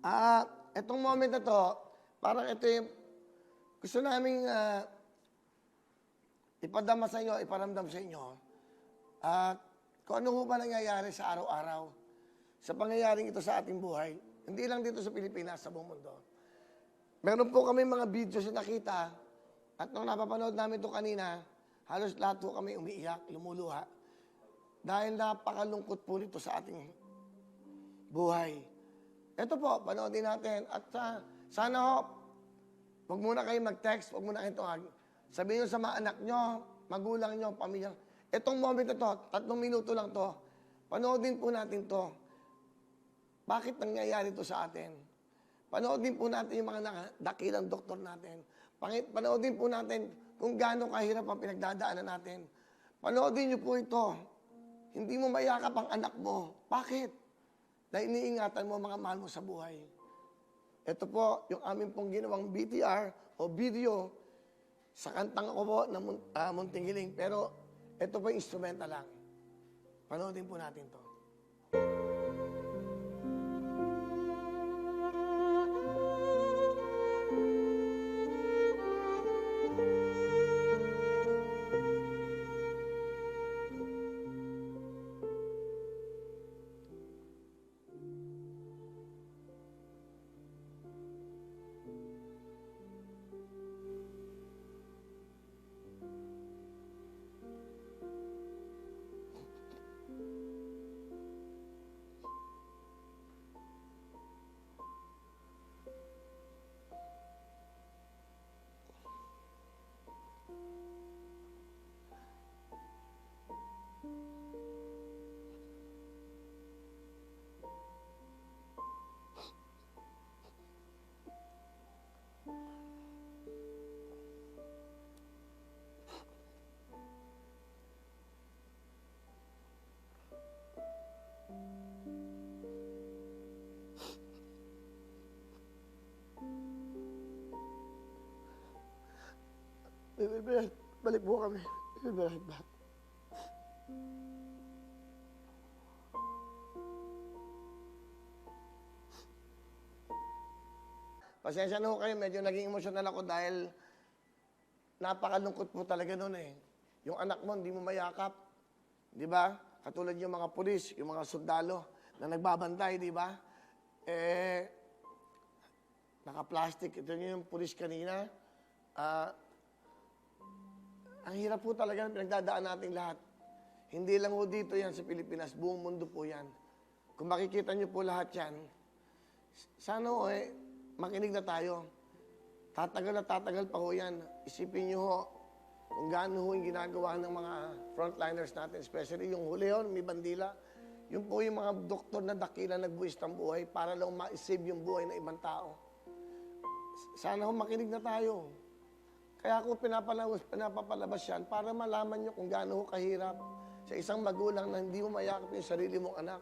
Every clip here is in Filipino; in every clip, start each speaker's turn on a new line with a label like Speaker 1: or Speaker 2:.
Speaker 1: Ah, etong moment na to, parang ito yung gusto namin ah, ipadama sa inyo, iparamdam sa inyo. At kung ano ho ba nangyayari sa araw-araw, sa pangyayaring ito sa ating buhay, hindi lang dito sa Pilipinas, sa buong mundo. Meron po kami mga videos na nakita at nung napapanood namin ito kanina, halos lahat po kami umiiyak, lumuluha. Dahil napakalungkot po nito sa ating buhay. Ito po, panoodin natin. At sa, sana ho, huwag muna kayo mag-text, huwag muna kayo tuwag. Sabihin nyo sa mga anak nyo, magulang nyo, pamilya. Itong moment na to, tatlong minuto lang to, panoodin po natin to. Bakit nangyayari to sa atin? Panoodin po natin yung mga dakilang doktor natin. Panoodin po natin kung gaano kahirap ang pinagdadaanan natin. Panoodin niyo po ito. Hindi mo mayakap ang anak mo. Bakit? Dahil iniingatan mo mga mahal mo sa buhay. Ito po, yung amin pong ginawang BTR o video sa kantang ako po na ah, Munting Hiling. Pero ito po yung instrumental lang. Panoodin po natin to. Right- Balik po kami. Be right back. Pasensya na ho kayo, medyo naging emosyonal ako dahil napakalungkot po talaga noon eh. Yung anak mo, hindi mo mayakap. Di ba? Katulad yung mga pulis, yung mga sundalo na nagbabantay, di ba? Eh, naka-plastic. Ito yung pulis kanina. Ah, ang hirap po talaga ng pinagdadaan nating lahat. Hindi lang po dito yan sa Pilipinas, buong mundo po yan. Kung makikita niyo po lahat yan, sana ho eh, makinig na tayo. Tatagal na tatagal pa ho yan. Isipin niyo ho kung gaano ho yung ginagawa ng mga frontliners natin, especially yung huli ho, may bandila. Yun po yung mga doktor na dakila nagbuwis ng buhay para lang ma-save yung buhay ng ibang tao. Sana ho makinig na tayo. Kaya ako pinapalabas, pinapapalabas yan para malaman nyo kung gaano ho kahirap sa isang magulang na hindi mo mayakap yung sarili mong anak.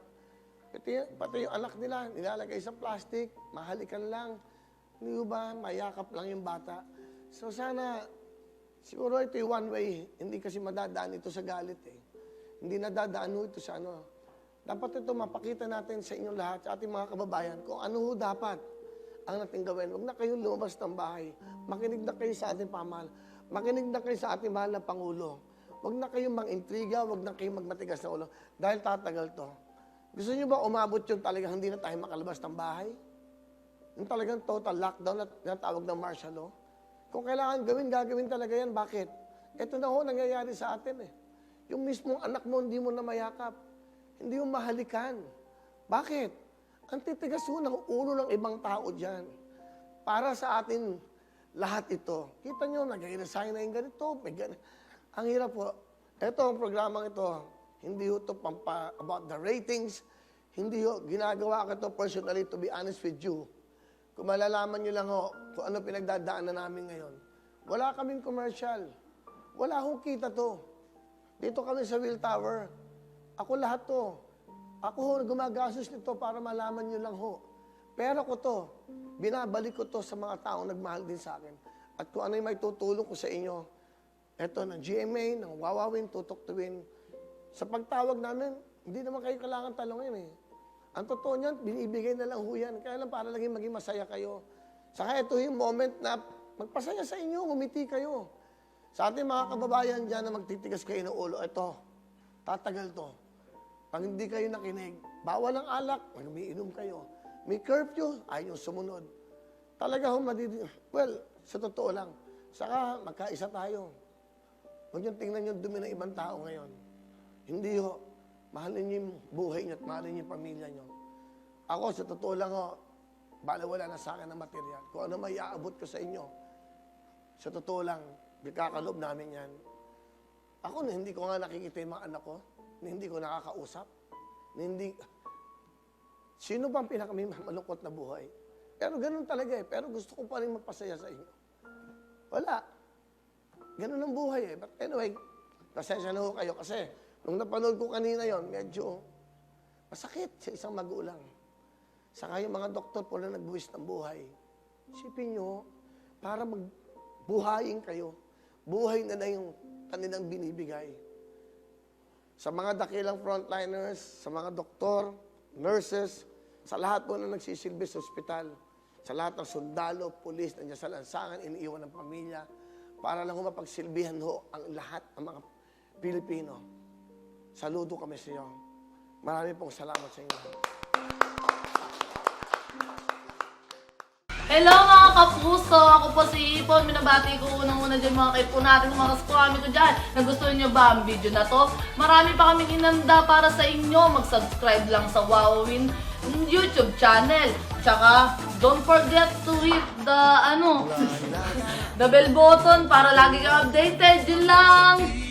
Speaker 1: Pati, pati yung anak nila, nilalagay sa plastic, mahalikan lang. Hindi ba, mayakap lang yung bata. So sana, siguro ito yung one way, hindi kasi madadaan ito sa galit eh. Hindi nadadaan ho ito sa ano. Dapat ito mapakita natin sa inyong lahat, sa ating mga kababayan, kung ano ho dapat ang nating gawin. Huwag na kayong lumabas ng bahay. Makinig na kayo sa ating pamahal. Makinig na kayo sa ating mahal na Pangulo. Huwag na kayong mang-intriga, huwag na kayong magmatigas na ulo. Dahil tatagal to. Gusto niyo ba umabot yung talagang hindi na tayo makalabas ng bahay? Yung talagang total lockdown na tinatawag ng martial law? Kung kailangan gawin, gagawin talaga yan. Bakit? Ito na ho, nangyayari sa atin eh. Yung mismong anak mo, hindi mo na mayakap. Hindi mo mahalikan. Bakit? Ang titigas ho ng ulo ng ibang tao dyan. Para sa atin, lahat ito. Kita nyo, nag-resign na yung ganito. May gan- Ang hirap po. Ito, ang programang ito, hindi ho ito pampa, about the ratings. Hindi ho, ginagawa ko ito personally, to be honest with you. Kung malalaman nyo lang ho, kung ano pinagdadaanan namin ngayon. Wala kaming commercial. Wala hong kita to. Dito kami sa Will Tower. Ako lahat to. Ako ho, gumagastos nito para malaman nyo lang ho. Pero ko to, binabalik ko to sa mga taong nagmahal din sa akin. At kung ano yung may tutulong ko sa inyo, eto ng GMA, ng Wawawin, Tutok Tuwin. Sa pagtawag namin, hindi naman kayo kailangan talungin eh. Ang totoo niyan, binibigay na lang ho yan. Kaya lang para laging maging masaya kayo. Saka ito yung moment na magpasaya sa inyo, ngumiti kayo. Sa ating mga kababayan dyan na magtitigas kayo ng ulo, ito, tatagal to. Pag hindi kayo nakinig, bawal ang alak, umiinom kayo. May curfew, ayaw sumunod. Talaga ho, madidi... Well, sa totoo lang, saka magkaisa tayo. Huwag niyong tingnan yung dumi ng ibang tao ngayon. Hindi ho. Mahalin niyo yung buhay niyo at mahalin niyo yung pamilya niyo. Ako, sa totoo lang ho, bala wala na sa akin ng material. Kung ano may aabot ko sa inyo, sa totoo lang, kakalob namin yan. Ako na hindi ko nga nakikita yung mga anak ko, hindi ko nakakausap, na hindi... Sino bang pinakamay malungkot na buhay? Pero ganun talaga eh. Pero gusto ko pa rin magpasaya sa inyo. Wala. Ganun ang buhay eh. But anyway, pasensya na ho kayo kasi nung napanood ko kanina yon medyo masakit sa isang magulang. Saka yung mga doktor po na nagbuwis ng buhay. Isipin nyo, para magbuhayin kayo, buhay na na yung kanilang binibigay. Sa mga dakilang frontliners, sa mga doktor, nurses, sa lahat po na nagsisilbi sa ospital, sa lahat ng sundalo, pulis, nandiyan sa lansangan, iniiwan ng pamilya, para lang mapagsilbihan ho ang lahat ng mga Pilipino. Saludo kami sa iyo. Marami pong salamat sa inyo.
Speaker 2: Hello mga kapuso! Ako po si Ipon. Minabati ko unang-una dyan mga kaipo natin, mga kaskwami ko dyan. Nagustuhan nyo ba ang video na to? Marami pa kaming inanda para sa inyo. Mag-subscribe lang sa Wowin YouTube channel. Tsaka, don't forget to hit the, ano, the bell button para lagi kang updated. Yun lang!